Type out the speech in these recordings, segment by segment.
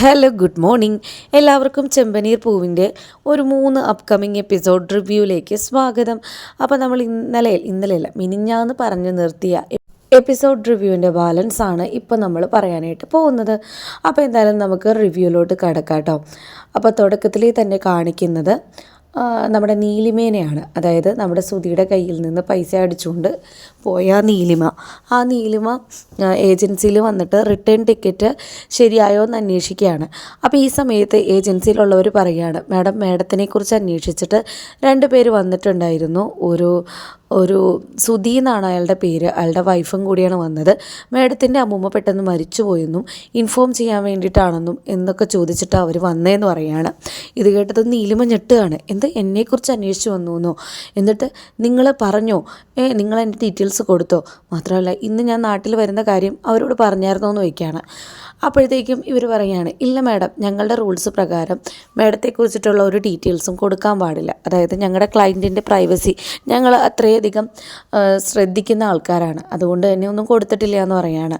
Hello good morning എല്ലാവർക്കും ചെമ്പനീർ പൂവിന്റെ ഒരു മൂന്ന് അപ്കമിങ് എപ്പിസോഡ് റിവ്യൂയിലേക്ക് സ്വാഗതം. അപ്പോൾ നമ്മൾ ഇന്നലെ ഇന്നലെയല്ല മിനിഞ്ഞാന്ന് പറഞ്ഞു നിർത്തിയ എപ്പിസോഡ് റിവ്യൂവിന്റെ ബാലൻസ് ആണ് ഇപ്പോൾ നമ്മൾ പറയാനായിട്ട് പോകുന്നത്. അപ്പോൾ എന്തായാലും നമുക്ക് റിവ്യൂയിലോട്ട് കടക്കാം അപ്പോൾ തുടക്കത്തിൽ തന്നെ കാണിക്കുന്നത് നമ്മുടെ നീലിമേനയാണ്. അതായത് നമ്മുടെ സുധിയുടെ കയ്യിൽ നിന്ന് പൈസ അടിച്ചുകൊണ്ട് പോയ നീലിമ. ആ നീലിമ ഏജൻസിയിൽ വന്നിട്ട് റിട്ടേൺ ടിക്കറ്റ് ശരിയായോ എന്ന് അന്വേഷിക്കുകയാണ്. അപ്പോൾ ഈ സമയത്ത് ഏജൻസിയിലുള്ളവർ പറയുകയാണ് മാഡം മാഡത്തിനെ കുറിച്ച് അന്വേഷിച്ചിട്ട് രണ്ട് പേര് വന്നിട്ടുണ്ടായിരുന്നു. ഒരു ഒരു സുധി എന്നാണ് അയാളുടെ പേര്. അയാളുടെ വൈഫും കൂടിയാണ് വന്നത്. മാഡത്തിന്റെ അമ്മൂമ്മ പെട്ടെന്ന് മരിച്ചു പോയെന്നും ഇൻഫോം ചെയ്യാൻ വേണ്ടിയിട്ടാണെന്നും എന്നൊക്കെ ചോദിച്ചിട്ട് അവർ വന്നേന്ന് പറയാണ് ഇത് കേട്ടത് നീലിമ ഞെട്ടുകയാണ്. എന്ത് എന്നെക്കുറിച്ച് അന്വേഷിച്ച് വന്നു എന്നോ? എന്നിട്ട് നിങ്ങൾ പറഞ്ഞോ? ഏ നിങ്ങൾ എന്റെ ഡീറ്റെയിൽസ് കൊടുത്തോ? മാത്രമല്ല ഇന്ന് ഞാൻ നാട്ടിൽ വരുന്ന കാര്യം അവരോട് പറഞ്ഞായിരുന്നോ എന്ന് ചോദിക്കുകയാണ്. അപ്പോഴത്തേക്കും ഇവർ പറയുകയാണ് ഇല്ല മാഡം ഞങ്ങളുടെ റൂൾസ് പ്രകാരം മാഡത്തെക്കുറിച്ചിട്ടുള്ള ഒരു ഡീറ്റെയിൽസും കൊടുക്കാൻ പാടില്ല. അതായത് ഞങ്ങളുടെ ക്ലയന്റിന്റെ പ്രൈവസി ഞങ്ങൾ അത്രയധികം ശ്രദ്ധിക്കുന്ന ആൾക്കാരാണ്. അതുകൊണ്ട് തന്നെ ഒന്നും കൊടുത്തിട്ടില്ല എന്ന് പറയുകയാണ്.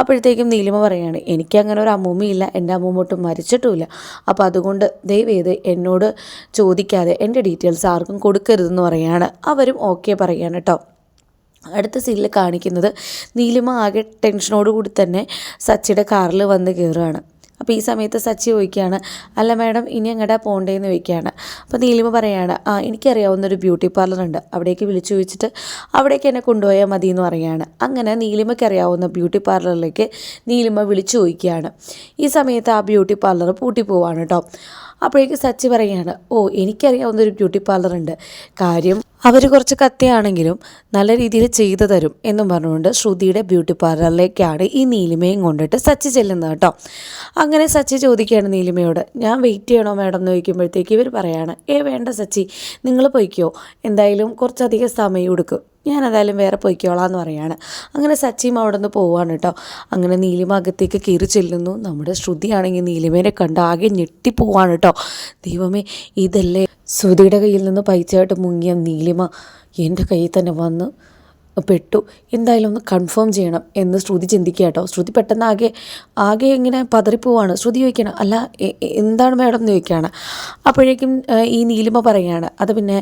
അപ്പോഴത്തേക്കും നീലിമ പറയുകയാണ് എനിക്ക് അങ്ങനെ ഒരു അമ്മൂമ്മയില്ല എന്റെ അമ്മൂമ്മ ഒട്ടും മരിച്ചിട്ടുമില്ല. അപ്പോൾ അതുകൊണ്ട് ദയവേത് എന്നോട് ചോദിക്കാതെ എന്റെ ഡീറ്റെയിൽസ് ആർക്കും കൊടുക്കരുതെന്ന് പറയുകയാണ്. അവരും ഓക്കെ പറയുകയാണ് കേട്ടോ അടുത്ത സീനിൽ കാണിക്കുന്നത് നീലിമ ആകെ ടെൻഷനോട് കൂടി തന്നെ സച്ചിയുടെ കാറിൽ വന്ന് കയറുകയാണ് അപ്പോൾ ഈ സമയത്ത് സച്ചി ചോദിക്കുകയാണ് അല്ല മാഡം ഇനി എങ്ങടാ പോകണ്ടേന്ന് ചോദിക്കുകയാണ്. അപ്പോൾ നീലിമ പറയുകയാണ് ആ എനിക്കറിയാവുന്നൊരു ബ്യൂട്ടി പാർലർ ഉണ്ട്. അവിടേക്ക് വിളിച്ചു ചോദിച്ചിട്ട് അവിടേക്ക് എന്നെ കൊണ്ടുപോയാൽ മതി എന്ന് പറയുകയാണ് അങ്ങനെ നീലിമയ്ക്ക് അറിയാവുന്ന ബ്യൂട്ടി പാർലറിലേക്ക് നീലിമ വിളിച്ചു ചോദിക്കുകയാണ്. ഈ സമയത്ത് ആ ബ്യൂട്ടി പാർലർ പൂട്ടി പോവാണ് കേട്ടോ അപ്പോഴേക്ക് സച്ചി പറയുകയാണ് ഓ എനിക്കറിയാവുന്ന ഒരു ബ്യൂട്ടി പാർലർ ഉണ്ട്. കാര്യം അവർ കുറച്ച് കത്തിയാണെങ്കിലും നല്ല രീതിയിൽ ചെയ്തു തരും എന്നും പറഞ്ഞുകൊണ്ട് ശ്രുതിയുടെ ബ്യൂട്ടി പാർലറിലേക്കാണ് ഈ നീലിമയും കൊണ്ടിട്ട് സച്ചി ചെല്ലുന്നത് കേട്ടോ. അങ്ങനെ സച്ചി ചോദിക്കുകയാണ് നീലിമയോട് ഞാൻ വെയിറ്റ് ചെയ്യണോ മാഡം? എന്ന് ചോദിക്കുമ്പോഴത്തേക്ക് ഇവർ പറയാണ് ഏ വേണ്ട സച്ചി നിങ്ങൾ പൊയ്ക്കോ. എന്തായാലും കുറച്ചധികം സമയം എടുക്കും. ഞാൻ ഏതായാലും വേറെ പൊയ്ക്കോളാം എന്ന് പറയാണ്. അങ്ങനെ സച്ചിയും അവിടെ നിന്ന് പോവാണ് കേട്ടോ. അങ്ങനെ നീലിമ അകത്തേക്ക് കയറി ചെല്ലുന്നു. നമ്മുടെ ശ്രുതിയാണെങ്കിൽ നീലിമേനെ കണ്ട് ആകെ ഞെട്ടിപ്പോവാണ് കേട്ടോ. ദൈവമേ ഇതല്ലേ? ശ്രുതിയുടെ കയ്യിൽ നിന്ന് പൈസയായിട്ട് മുങ്ങിയ നീലിമ എന്റെ കയ്യിൽ തന്നെ വന്ന് പെട്ടു. എന്തായാലും ഒന്ന് കൺഫേം ചെയ്യണം എന്ന് ശ്രുതി ചിന്തിക്കുക കേട്ടോ. ശ്രുതി പെട്ടെന്ന് ആകെ ആകെ ഇങ്ങനെ പതറിപ്പോവാണ്. ശ്രുതി ചോദിക്കണം അല്ല എന്താണ് മാഡം? എന്ന് ചോദിക്കുകയാണ്. അപ്പോഴേക്കും ഈ നീലിമ പറയാണ് അത് പിന്നെ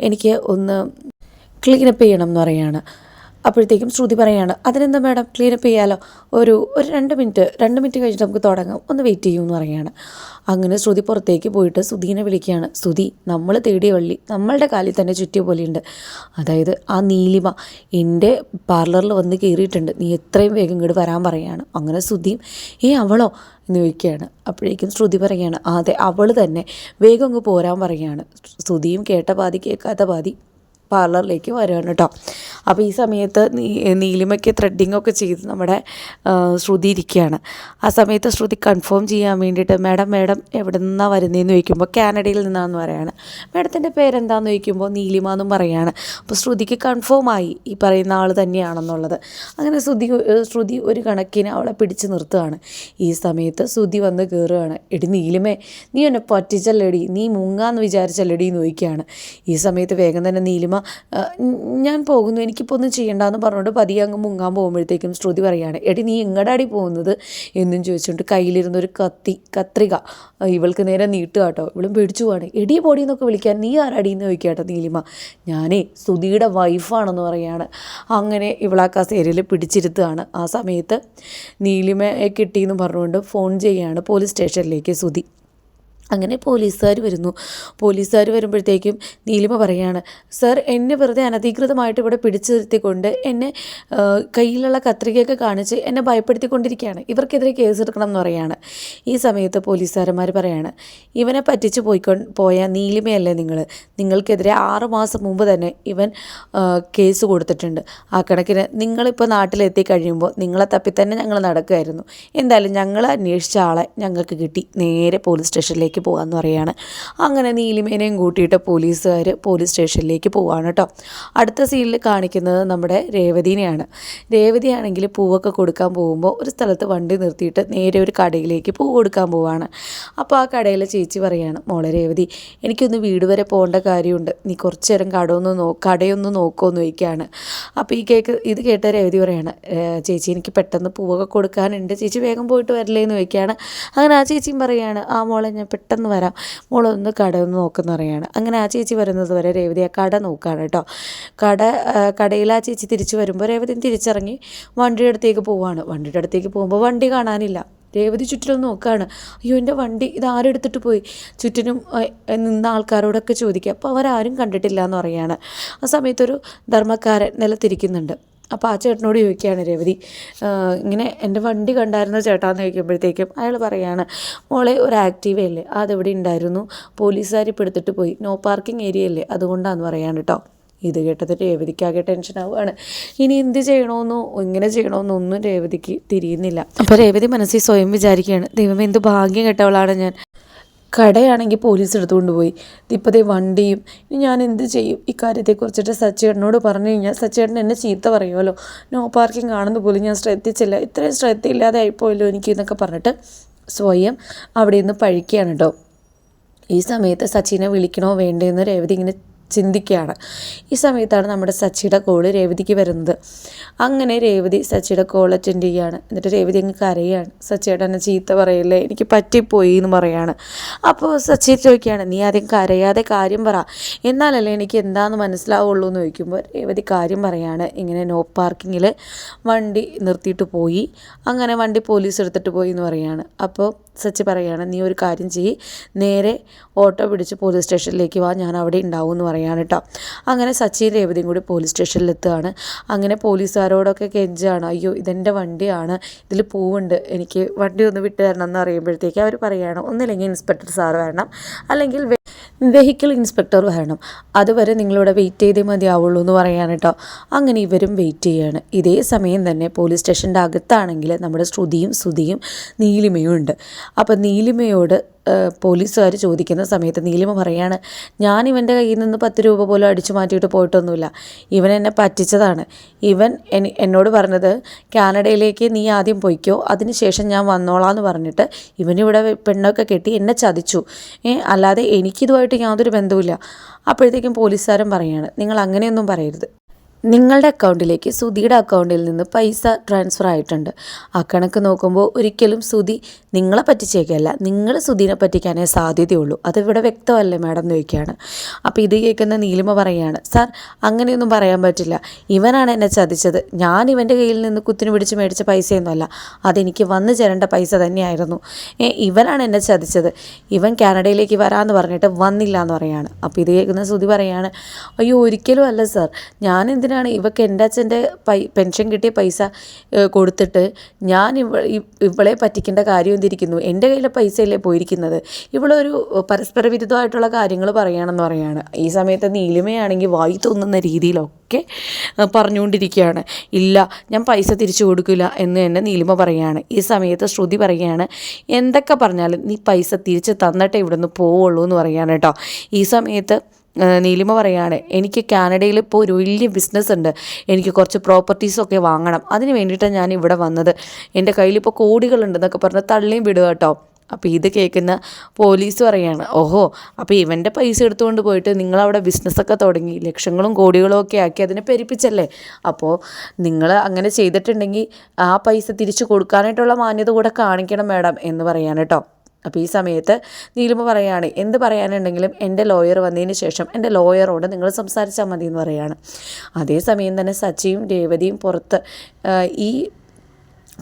എനിക്ക് ഒന്ന് ക്ലീനപ്പ് ചെയ്യണം എന്ന് പറയുകയാണ് അപ്പോഴത്തേക്കും ശ്രുതി പറയാണ് അതിനെന്താ മാഡം ക്ലീനപ്പ് ചെയ്യാലോ? ഒരു ഒരു രണ്ട് മിനിറ്റ് രണ്ട് മിനിറ്റ് കഴിഞ്ഞിട്ട് നമുക്ക് തുടങ്ങാം. ഒന്ന് വെയിറ്റ് ചെയ്യൂ എന്ന് അങ്ങനെ ശ്രുതി പുറത്തേക്ക് പോയിട്ട് സുധീനെ വിളിക്കുകയാണ്. സുധി നമ്മൾ തേടിയ വള്ളി നമ്മളുടെ കാലിൽ തന്നെ ചുറ്റിയ പോലെയുണ്ട്. അതായത് ആ നീലിമ എന്റെ പാർലറിൽ വന്ന് കയറിയിട്ടുണ്ട്. നീ എത്രയും വേഗം ഇങ്ങോട്ട് വരാൻ പറയാണ്. അങ്ങനെ സുധിയും ഏ അവളോ? എന്ന് ചോദിക്കുകയാണ്. അപ്പോഴേക്കും ശ്രുതി പറയുകയാണ് "ആ, അതെ അവൾ തന്നെ. വേഗം അങ്ങ് പോരാൻ പറയുകയാണ് ശ്രുതിയും കേട്ട പാതി കേൾക്കാത്ത പാതി പാർലറിലേക്ക് വരികയാണ് കേട്ടോ. അപ്പോൾ ഈ സമയത്ത് നീലിമയ്ക്ക് ത്രെഡിങ് ഒക്കെ ചെയ്ത് നമ്മുടെ ശ്രുതി ഇരിക്കുകയാണ്. ആ സമയത്ത് ശ്രുതി കൺഫേം ചെയ്യാൻ വേണ്ടിയിട്ട് മാഡം മാഡം എവിടെ നിന്നാണ് വരുന്നതെന്ന് ചോദിക്കുമ്പോൾ കാനഡയിൽ നിന്നാണെന്ന് പറയാണ്. മാഡത്തിന്റെ പേരെന്താണെന്ന് ചോദിക്കുമ്പോൾ നീലിമ എന്നും പറയാണ്. അപ്പോൾ ശ്രുതിക്ക് കൺഫേം ആയി ഈ പറയുന്ന ആൾ തന്നെയാണെന്നുള്ളത്. അങ്ങനെ ശ്രുതി ശ്രുതി ഒരു കണക്കിന് അവളെ പിടിച്ചു നിർത്തുകയാണ് ഈ സമയത്ത് ശ്രുതി വന്ന് കയറുകയാണ് എടി നീലിമേ നീ എന്നെ പറ്റിച്ചല്ലടി? നീ മുങ്ങാന്ന് വിചാരിച്ചല്ലടി? എന്ന് ചോദിക്കുകയാണ്. ഈ സമയത്ത് വേഗം തന്നെ നീലിമ "ആ, ഞ- ഞാൻ പോകുന്നു എനിക്കിപ്പോൾ ഒന്നും ചെയ്യണ്ടെന്ന് പറഞ്ഞുകൊണ്ട് പതിയെ അങ്ങ് മുങ്ങാൻ പോകുമ്പോഴത്തേക്കും ശ്രുതി പറയാണ് എടി നീ എങ്ങടാടി പോകുന്നത്? എന്നും ചോദിച്ചുകൊണ്ട് കയ്യിലിരുന്ന ഒരു കത്തി കത്രിക ഇവൾക്ക് നേരെ നീട്ടുക കേട്ടോ. ഇവളും പേടിച്ചു പോവാണ്. എടി പൊടി എന്നൊക്കെ വിളിക്കാൻ നീ ആരാടി എന്ന് ചോദിക്കുക കേട്ടോ നീലിമ. ഞാനേ സുധിയുടെ വൈഫാണെന്ന് പറയാണ്. അങ്ങനെ ഇവളാ കസേരയിൽ പിടിച്ചിരുത്തുകയാണ്. ആ സമയത്ത് നീലിമയെ കിട്ടിയെന്ന് പറഞ്ഞുകൊണ്ട് ഫോൺ ചെയ്യുകയാണ് പോലീസ് സ്റ്റേഷനിലേക്ക് സുധി അങ്ങനെ പോലീസുകാർ വരുന്നു. പോലീസുകാർ വരുമ്പോഴത്തേക്കും നീലിമ പറയാണ് സർ എന്നെ വെറുതെ അനധികൃതമായിട്ട് ഇവിടെ പിടിച്ചു നിർത്തിക്കൊണ്ട് എന്നെ കയ്യിലുള്ള കത്രികയൊക്കെ കാണിച്ച് എന്നെ ഭയപ്പെടുത്തിക്കൊണ്ടിരിക്കുകയാണ്. ഇവർക്കെതിരെ കേസെടുക്കണം എന്ന് പറയാണ്. ഈ സമയത്ത് പോലീസുകാരന്മാർ പറയാണ് ഇവനെ പറ്റിച്ച് പോയിക്കൊ പോയ നീലിമയല്ലേ നിങ്ങൾ നിങ്ങൾക്കെതിരെ ആറ് മാസം മുമ്പ് തന്നെ ഇവൻ കേസ് കൊടുത്തിട്ടുണ്ട്. ആ കണക്കിന് നിങ്ങളിപ്പോൾ നാട്ടിലെത്തി കഴിയുമ്പോൾ നിങ്ങളെ തപ്പി തന്നെ ഞങ്ങൾ നടക്കുമായിരുന്നു എന്തായാലും ഞങ്ങൾ അന്വേഷിച്ച ആളെ ഞങ്ങൾക്ക് കിട്ടി. നേരെ പോലീസ് സ്റ്റേഷനിലേക്ക്. സ്റ്റേഷനിലേക്ക് പോകാമെന്ന് പറയുകയാണ്. അങ്ങനെ നീലിമേനെയും കൂട്ടിയിട്ട് പോലീസുകാർ പോലീസ് സ്റ്റേഷനിലേക്ക് പോവാണ് കേട്ടോ. അടുത്ത സീനിൽ കാണിക്കുന്നത് നമ്മുടെ രേവതിനെയാണ്. രേവതിയാണെങ്കിൽ പൂവൊക്കെ കൊടുക്കാൻ പോകുമ്പോൾ ഒരു സ്ഥലത്ത് വണ്ടി നിർത്തിയിട്ട് നേരെ ഒരു കടയിലേക്ക് പൂ കൊടുക്കാൻ പോവാണ്. അപ്പോൾ ആ കടയിലെ ചേച്ചി പറയാണ് മോളെ രേവതി എനിക്കൊന്ന് വീട് വരെ പോകേണ്ട കാര്യമുണ്ട്. നീ കുറച്ചു നേരം കട ഒന്ന് നോ കടയൊന്ന് നോക്കുമെന്ന് ചോദിക്കുകയാണ്. അപ്പോൾ ഈ കേക്ക് ഇത് കേട്ട രേവതി പറയാണ് ചേച്ചി എനിക്ക് പെട്ടെന്ന് പൂവൊക്കെ കൊടുക്കാനുണ്ട്. ചേച്ചി വേഗം പോയിട്ട് വരില്ലേ? എന്ന് ചോദിക്കുകയാണ്. അങ്ങനെ ആ ചേച്ചിയും പറയാണ് ആ മോളെ ഞാൻ പെട്ടെന്ന് വരാം. മോളൊന്ന് കട ഒന്ന് നോക്കുന്ന പറയാണ്. അങ്ങനെ ആ ചേച്ചി വരുന്നത് വരെ രേവതി ആ കട നോക്കുകയാണ് കേട്ടോ. കട കടയിൽ ആ ചേച്ചി തിരിച്ചു വരുമ്പോൾ രേവതി തിരിച്ചിറങ്ങി വണ്ടിയുടെ അടുത്തേക്ക് പോവാണ്. വണ്ടിയുടെ അടുത്തേക്ക് പോകുമ്പോൾ വണ്ടി കാണാനില്ല. രേവതി ചുറ്റിലും നോക്കുകയാണ് അയ്യോ എന്റെ വണ്ടി ഇത് എടുത്തിട്ട് പോയി. ചുറ്റിനും നിന്ന ആൾക്കാരോടൊക്കെ ചോദിക്കുക അപ്പോൾ അവരാരും കണ്ടിട്ടില്ല എന്ന് പറയുകയാണ് ആ സമയത്തൊരു ധർമ്മക്കാരൻ നിലത്തിരിക്കുന്നുണ്ട്. അപ്പോൾ ആ ചേട്ടനോട് ചോദിക്കുകയാണ് രവതി ഇങ്ങനെ എന്റെ വണ്ടി കണ്ടായിരുന്നോ ചേട്ടാന്ന് ചോദിക്കുമ്പോഴത്തേക്കും അയാൾ പറയാണ് മോളെ ഒരു ആക്റ്റീവ അല്ലേ? അതെവിടെ ഉണ്ടായിരുന്നു? പോലീസുകാർ ഇപ്പോൾ എടുത്തിട്ട് പോയി. നോ പാർക്കിംഗ് ഏരിയ അല്ലേ? അതുകൊണ്ടാന്ന് പറയാണ് കേട്ടോ ഇത് കേട്ടത് രേവതിക്കാകെ ടെൻഷൻ ആവുകയാണ്. ഇനി എന്ത് ചെയ്യണമെന്നോ ഇങ്ങനെ ചെയ്യണമെന്നോ ഒന്നും രേവതിക്ക് തിരിയുന്നില്ല. അപ്പോൾ രേവതി മനസ്സിൽ സ്വയം വിചാരിക്കുകയാണ് ദൈവം എന്ത് ഭാഗ്യം കെട്ടവളാണ് ഞാൻ. കടയാണെങ്കിൽ പോലീസ് എടുത്തുകൊണ്ട് പോയി ഇപ്പോൾ വണ്ടിയും ഇനി ഞാൻ എന്ത് ചെയ്യും? ഇക്കാര്യത്തെക്കുറിച്ചിട്ട് കാര്യത്തെക്കുറിച്ചിട്ട് സച്ചേട്ടനോട് പറഞ്ഞു കഴിഞ്ഞാൽ സച്ചേട്ടൻ എന്നെ ചീത്ത പറയുമല്ലോ. നോ പാർക്കിംഗ് ആണെന്ന് പോലും ഞാൻ ശ്രദ്ധിച്ചില്ല. ഇത്രയും ശ്രദ്ധയില്ലാതെ ആയിപ്പോയല്ലോ എനിക്ക് എന്നൊക്കെ പറഞ്ഞിട്ട് സ്വയം അവിടെ നിന്ന് പഴിക്കുകയാണ് കേട്ടോ ഈ സമയത്ത് സച്ചിനെ വിളിക്കണോ വേണ്ടേന്ന് രേവതി ഇങ്ങനെ ചിന്തിക്കുകയാണ്. ഈ സമയത്താണ് നമ്മുടെ സച്ചിയുടെ കോൾ രേവതിക്ക് വരുന്നത്. അങ്ങനെ രേവതി സച്ചിയുടെ കോൾ അറ്റൻഡ് ചെയ്യുകയാണ്. എന്നിട്ട് രേവതി അങ്ങ് കരയാണ് സച്ചിയുടെ എന്നെ ചീത്ത പറയല്ലേ? എനിക്ക് പറ്റിപ്പോയി എന്ന് പറയാണ്. അപ്പോൾ സച്ചി ചോദിക്കുകയാണ് നീ ആദ്യം കരയാതെ കാര്യം പറ. എന്നാലല്ലേ എനിക്ക് എന്താണെന്ന് മനസ്സിലാവുള്ളൂ? എന്ന് ചോദിക്കുമ്പോൾ രേവതി കാര്യം പറയാണ്. ഇങ്ങനെ നോ പാർക്കിങ്ങിൽ വണ്ടി നിർത്തിയിട്ട് പോയി. അങ്ങനെ വണ്ടി പോലീസ് എടുത്തിട്ട് പോയി എന്ന് പറയാണ്. അപ്പോൾ സച്ചി പറയുകയാണ് നീ ഒരു കാര്യം ചെയ്യ് നേരെ ഓട്ടോ പിടിച്ച് പോലീസ് സ്റ്റേഷനിലേക്ക് വാ ഞാൻ അവിടെ ഉണ്ടാവും എന്ന് പറയാണ് കേട്ടോ അങ്ങനെ സച്ചിയും രേവതിയും കൂടി പോലീസ് സ്റ്റേഷനിൽ എത്തുകയാണ് അങ്ങനെ പോലീസുകാരോടൊക്കെ കെഞ്ചാണ് അയ്യോ ഇതെന്റെ വണ്ടിയാണ് ഇതിൽ പൂവുണ്ട് എനിക്ക് വണ്ടി ഒന്ന് വിട്ടു തരണം എന്ന് പറയുമ്പോഴത്തേക്ക് അവർ പറയുകയാണ് ഒന്നില്ലെങ്കിൽ ഇൻസ്പെക്ടർ സാർ വരണം അല്ലെങ്കിൽ വെഹിക്കിൾ ഇൻസ്പെക്ടർ വരണം. അതുവരെ നിങ്ങളിവിടെ വെയിറ്റ് ചെയ്തേ മതിയാവുള്ളൂ എന്ന് പറയാൻ കേട്ടോ. അങ്ങനെ ഇവരും വെയിറ്റ് ചെയ്യാണ്. ഇതേ സമയം തന്നെ പോലീസ് സ്റ്റേഷന്റെ അകത്താണെങ്കിൽ നമ്മുടെ ശ്രുതിയും ശ്രുതിയും നീലിമയും ഉണ്ട്. അപ്പം നീലിമയോട് പോലീസുകാർ ചോദിക്കുന്ന സമയത്ത് നീലിമ പറയാണ് ഞാൻ ഇവന്റെ കയ്യിൽ നിന്ന് പത്ത് രൂപ പോലും അടിച്ചു മാറ്റിയിട്ട് പോയിട്ടൊന്നുമില്ല. ഇവൻ എന്നെ പറ്റിച്ചതാണ്. ഇവൻ എന്നോട് പറഞ്ഞത് കാനഡയിലേക്ക് നീ ആദ്യം പോയിക്കോ അതിനുശേഷം ഞാൻ വന്നോളാം എന്ന് പറഞ്ഞിട്ട് ഇവനിവിടെ പെണ്ണൊക്കെ കെട്ടി എന്നെ ചതിച്ചു. അല്ലാതെ എനിക്കിതുമായിട്ട് യാതൊരു ബന്ധവുമില്ല. അപ്പോഴത്തേക്കും പോലീസുകാരൻ പറയാണ് നിങ്ങൾ അങ്ങനെയൊന്നും പറയരുത്. നിങ്ങളുടെ അക്കൗണ്ടിലേക്ക് സുധിയുടെ അക്കൗണ്ടിൽ നിന്ന് പൈസ ട്രാൻസ്ഫർ ആയിട്ടുണ്ട്. ആ കണക്ക് നോക്കുമ്പോൾ ഒരിക്കലും സുധി നിങ്ങളെ പറ്റിച്ചേക്കല്ല നിങ്ങൾ സുധീനെ പറ്റിക്കാനേ സാധ്യതയുള്ളൂ. അതിവിടെ വ്യക്തമല്ലേ മാഡം എന്ന് ചോദിക്കുകയാണ്. അപ്പോൾ ഇത് കേൾക്കുന്ന നീലിമ പറയുകയാണ് സാർ അങ്ങനെയൊന്നും പറയാൻ പറ്റില്ല. ഇവനാണ് എന്നെ ചതിച്ചത്. ഞാൻ ഇവന്റെ കയ്യിൽ നിന്ന് കുത്തിനു പിടിച്ച് മേടിച്ച പൈസയൊന്നുമല്ല. അതെനിക്ക് വന്നു ചേരേണ്ട പൈസ തന്നെയായിരുന്നു. ഇവനാണ് എന്നെ ചതിച്ചത്. ഇവൻ കാനഡയിലേക്ക് വരാമെന്ന് പറഞ്ഞിട്ട് വന്നില്ല എന്ന് പറയാണ്. അപ്പോൾ ഇത് കേൾക്കുന്ന സുധി പറയാണ് അയ്യോ ഒരിക്കലും അല്ല സാർ. ഞാൻ എന്തിനാണ് ഇവക്ക് എന്റെ അച്ഛന്റെ പൈ പെൻഷൻ കിട്ടിയ പൈസ കൊടുത്തിട്ട് ഞാൻ ഇവ ഇവളെ പറ്റിക്കേണ്ട കാര്യം എന്തിരിക്കുന്നു? എന്റെ കയ്യിലെ പൈസയല്ലേ പോയിരിക്കുന്നത്? ഇവളൊരു പരസ്പര വിരുദ്ധമായിട്ടുള്ള കാര്യങ്ങൾ പറയുകയാണെന്ന് പറയുകയാണ് ഈ സമയത്ത് നീലിമയാണെങ്കിൽ വായി തോന്നുന്ന രീതിയിലൊക്കെ പറഞ്ഞുകൊണ്ടിരിക്കുകയാണ്. ഇല്ല ഞാൻ പൈസ തിരിച്ചു കൊടുക്കില്ല എന്ന് തന്നെ നീലിമ പറയുകയാണ് ഈ സമയത്ത് ശ്രുതി പറയുകയാണ് എന്തൊക്കെ പറഞ്ഞാലും നീ പൈസ തിരിച്ച് തന്നിട്ടേ ഇവിടുന്ന് പോവുള്ളൂ എന്ന് പറയുകയാണ് കേട്ടോ. ഈ സമയത്ത് നീലിമ പറയുകയാണ് എനിക്ക് കാനഡയിൽ ഇപ്പോൾ ഒരു വലിയ ബിസിനസ് ഉണ്ട്. എനിക്ക് കുറച്ച് പ്രോപ്പർട്ടീസൊക്കെ വാങ്ങണം. അതിന് വേണ്ടിയിട്ടാണ് ഞാൻ ഇവിടെ വന്നത്. എന്റെ കയ്യിൽ ഇപ്പോൾ കോടികളുണ്ടെന്നൊക്കെ പറഞ്ഞ് തള്ളിയും വിടുക കേട്ടോ. അപ്പോൾ ഇത് കേൾക്കുന്ന പോലീസ് പറയാണ് ഓഹോ അപ്പോൾ ഇവന്റെ പൈസ എടുത്തുകൊണ്ട് പോയിട്ട് നിങ്ങളവിടെ ബിസിനസ്സൊക്കെ തുടങ്ങി. ലക്ഷങ്ങളും കോടികളും ഒക്കെ ആക്കി അതിനെ പെരിപ്പിച്ചല്ലേ? അപ്പോൾ നിങ്ങൾ അങ്ങനെ ചെയ്തിട്ടുണ്ടെങ്കിൽ ആ പൈസ തിരിച്ചു കൊടുക്കാനായിട്ടുള്ള മാന്യത കൂടെ കാണിക്കണം മാഡം എന്ന് പറയാണ് കേട്ടോ. അപ്പോൾ ഈ സമയത്ത് നീലിമ പറയുകയാണ് എന്ത് പറയാനുണ്ടെങ്കിലും എന്റെ ലോയർ വന്നതിന് ശേഷം എന്റെ ലോയറോട് നിങ്ങൾ സംസാരിച്ചാൽ മതി എന്ന് പറയുകയാണ് അതേസമയം തന്നെ സച്ചിയും രേവതിയും പുറത്ത് ഈ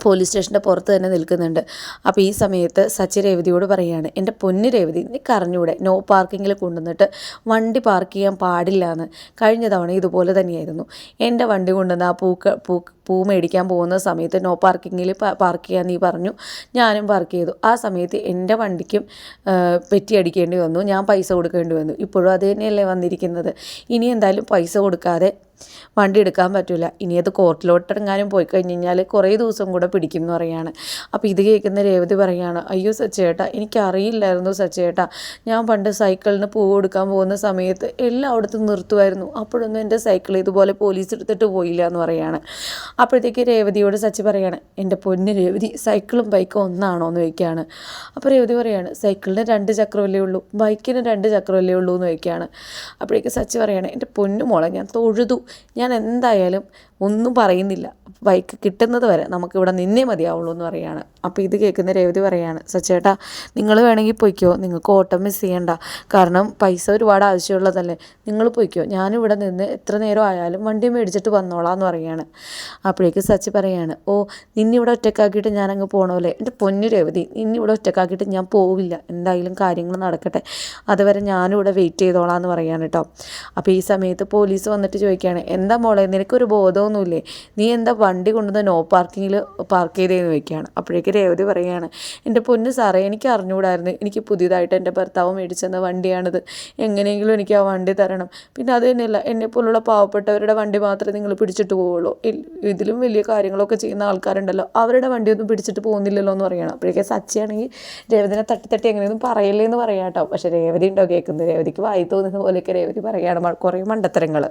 പോലീസ് സ്റ്റേഷന്റെ പുറത്ത് തന്നെ നിൽക്കുന്നുണ്ട്. അപ്പോൾ ഈ സമയത്ത് സച്ചി രേവതിയോട് പറയുകയാണ് എന്റെ പൊന്നു രേവതി നീ കറഞ്ഞൂടെ നോ പാർക്കിങ്ങിൽ കൊണ്ടുവന്നിട്ട് വണ്ടി പാർക്ക് ചെയ്യാൻ പാടില്ല എന്ന് കഴിഞ്ഞ തവണ ഇതുപോലെ തന്നെയായിരുന്നു. എന്റെ വണ്ടി കൊണ്ടുവന്ന് ആ പൂക്ക പൂ പൂ മേടിക്കാൻ പോകുന്ന സമയത്ത് നോ പാർക്കിങ്ങിൽ പാർക്ക് ചെയ്യാൻ നീ പറഞ്ഞു. ഞാനും പാർക്ക് ചെയ്തു. ആ സമയത്ത് എന്റെ വണ്ടിക്കും പെറ്റിയടിക്കേണ്ടി വന്നു. ഞാൻ പൈസ കൊടുക്കേണ്ടി വന്നു. ഇപ്പോഴും അത് തന്നെയല്ലേ വന്നിരിക്കുന്നത്. ഇനി എന്തായാലും പൈസ കൊടുക്കാതെ വണ്ടി എടുക്കാൻ പറ്റില്ല ഇനി അത് കോർട്ടിലോട്ടെങ്ങാനും പോയി കഴിഞ്ഞ് കഴിഞ്ഞാൽ കുറേ ദിവസം കൂടെ പിടിക്കും എന്ന് പറയാണ്. അപ്പോൾ ഇത് കേൾക്കുന്ന രേവതി പറയാണ് അയ്യോ സച്ചേട്ടാ എനിക്കറിയില്ലായിരുന്നു സച്ചേട്ടാ. ഞാൻ പണ്ട് സൈക്കിളിന് പൂ കൊടുക്കാൻ പോകുന്ന സമയത്ത് എല്ലാം എല്ലായിടത്തും നിർത്തുമായിരുന്നു. അപ്പോഴൊന്നും എന്റെ സൈക്കിൾ ഇതുപോലെ പോലീസ് എടുത്തിട്ട് പോയില്ല എന്ന് പറയാണ്. അപ്പോഴത്തേക്ക് രേവതിയോട് സച്ചി പറയാണ് എന്റെ പൊന്ന് രേവതി സൈക്കിളും ബൈക്കും ഒന്നാണോ? എന്ന് ചോദിക്കുകയാണ്. അപ്പോൾ രേവതി പറയാണ് സൈക്കിളിന് രണ്ട് ചക്രമല്ലേ ഉള്ളൂ ബൈക്കിന് രണ്ട് ചക്രമല്ലേ ഉള്ളൂ എന്ന് ചോദിക്കുകയാണ്. അപ്പോഴേക്ക് സച്ചി പറയാണ് എന്റെ പൊന്നു മോളെ ഞാൻ തൊഴുതു ഞാൻ എന്തായാലും ഒന്നും പറയുന്നില്ല. ബൈക്ക് കിട്ടുന്നത് വരെ നമുക്കിവിടെ നിന്നേ മതിയാവുള്ളൂ എന്ന് പറയാണ്. അപ്പോൾ ഇത് കേൾക്കുന്ന രേവതി പറയാണ് സച്ചേട്ടാ നിങ്ങൾ വേണമെങ്കിൽ പൊയ്ക്കോ. നിങ്ങൾക്ക് ഓട്ടം മിസ് ചെയ്യണ്ട. കാരണം പൈസ ഒരുപാട് ആവശ്യമുള്ളതല്ലേ. നിങ്ങൾ പൊയ്ക്കോ. ഞാനിവിടെ നിന്ന് എത്ര നേരം ആയാലും വണ്ടി മേടിച്ചിട്ട് വന്നോളാം എന്ന് പറയാണ്. അപ്പോഴേക്ക് സച്ചി പറയാണ് ഓ നിന്നിവിടെ ഒറ്റക്കാക്കിയിട്ട് ഞാൻ അങ്ങ് പോകണമല്ലേ എന്റെ പൊന്നു രേവതി നിന്നിവിടെ ഒറ്റക്കാക്കിയിട്ട് ഞാൻ പോവില്ല. എന്തായാലും കാര്യങ്ങൾ നടക്കട്ടെ. അതുവരെ ഞാനിവിടെ വെയിറ്റ് ചെയ്തോളാം എന്ന് പറയാണ് കേട്ടോ അപ്പോൾ ഈ സമയത്ത് പോലീസ് വന്നിട്ട് ചോദിക്കുകയാണ് എന്താ മോളെ നിനക്കൊരു ബോധമൊന്നുമില്ലേ നീ എന്താ വണ്ടി കൊണ്ടുവന്ന് നോ പാർക്കിങ്ങിൽ പാർക്ക് ചെയ്തതെന്ന് വയ്ക്കുകയാണ് അപ്പോഴേക്ക് രേവതി പറയുകയാണ് എന്റെ പൊന്ന് സാറേ എനിക്ക് അറിഞ്ഞുകൂടായിരുന്നു. എനിക്ക് പുതിയതായിട്ട് എന്റെ ഭർത്താവ് മേടിച്ചെന്ന വണ്ടിയാണിത്. എങ്ങനെയെങ്കിലും എനിക്ക് ആ വണ്ടി തരണം. പിന്നെ അത് തന്നെയല്ല എന്നെപ്പോലുള്ള പാവപ്പെട്ടവരുടെ വണ്ടി മാത്രമേ നിങ്ങൾ പിടിച്ചിട്ട് പോവുള്ളൂ. ഇതിലും വലിയ കാര്യങ്ങളൊക്കെ ചെയ്യുന്ന ആൾക്കാരുണ്ടല്ലോ. അവരുടെ വണ്ടിയൊന്നും പിടിച്ചിട്ട് പോകുന്നില്ലല്ലോ എന്ന് പറയണം അപ്പോഴേക്കും സച്ചിയാണെങ്കിൽ രേവതിനെ തട്ടി തട്ടി എങ്ങനെയൊന്നും പറയില്ലേ എന്ന് പറയാം കേട്ടോ. പക്ഷേ രേവതി ഉണ്ടോ കേൾക്കുന്നത്? രേവതിക്ക് വായി തോന്നുന്ന പോലെയൊക്കെ രേവതി പറയുകയാണ് കുറേ മണ്ടത്തരങ്ങൾ